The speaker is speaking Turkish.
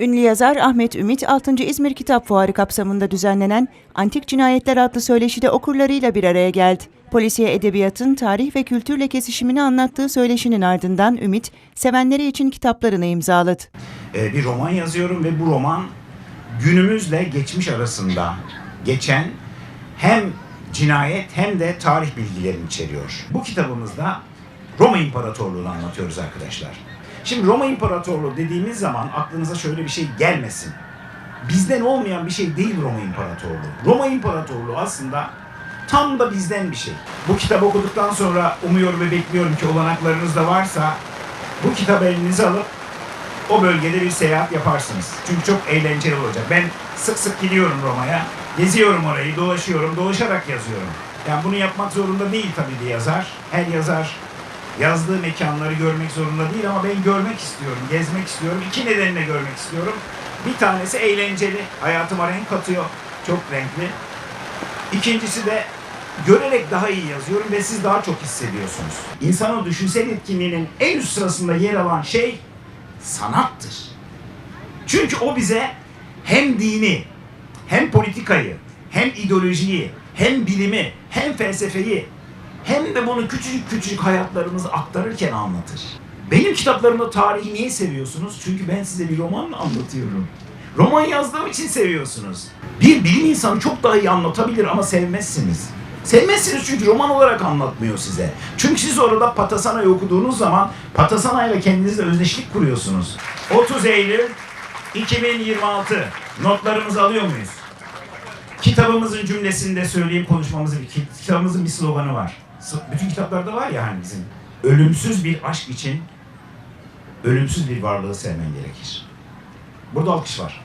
Ünlü yazar Ahmet Ümit 6. İzmir Kitap Fuarı kapsamında düzenlenen Antik Cinayetler adlı söyleşide okurlarıyla bir araya geldi. Polisiye edebiyatın tarih ve kültürle kesişimini anlattığı söyleşinin ardından Ümit, sevenleri için kitaplarını imzaladı. Ee, bir roman yazıyorum ve bu roman günümüzle geçmiş arasında geçen hem cinayet hem de tarih bilgilerini içeriyor. Bu kitabımızda Roma İmparatorluğu'nu anlatıyoruz arkadaşlar. Şimdi Roma İmparatorluğu dediğimiz zaman aklınıza şöyle bir şey gelmesin. Bizden olmayan bir şey değil Roma İmparatorluğu. Roma İmparatorluğu aslında tam da bizden bir şey. Bu kitabı okuduktan sonra umuyorum ve bekliyorum ki olanaklarınız da varsa bu kitabı elinize alıp o bölgede bir seyahat yaparsınız. Çünkü çok eğlenceli olacak. Ben sık sık gidiyorum Roma'ya. Geziyorum orayı, dolaşıyorum, dolaşarak yazıyorum. Yani bunu yapmak zorunda değil tabii bir yazar. Her yazar yazdığı mekanları görmek zorunda değil ama ben görmek istiyorum, gezmek istiyorum. İki nedenle görmek istiyorum. Bir tanesi eğlenceli, hayatıma renk katıyor. Çok renkli. İkincisi de görerek daha iyi yazıyorum ve siz daha çok hissediyorsunuz. İnsan o düşünsel etkinliğinin en üst sırasında yer alan şey sanattır. Çünkü o bize hem dini, hem politikayı, hem ideolojiyi, hem bilimi, hem felsefeyi, hem de bunu küçücük küçücük hayatlarımızı aktarırken anlatır. Benim kitaplarımda tarihi niye seviyorsunuz? Çünkü ben size bir roman anlatıyorum. Roman yazdığım için seviyorsunuz. Bir bilim insanı çok daha iyi anlatabilir ama sevmezsiniz. Sevmezsiniz çünkü roman olarak anlatmıyor size. Çünkü siz orada Patasana'yı okuduğunuz zaman Patasana ile kendinizle özdeşlik kuruyorsunuz. 30 Eylül 2026 notlarımızı alıyor muyuz? Kitabımızın cümlesinde söyleyeyim konuşmamızı. Kitabımızın bir sloganı var. Bütün kitaplarda var ya hani bizim. Ölümsüz bir aşk için ölümsüz bir varlığı sevmen gerekir. Burada alkış var.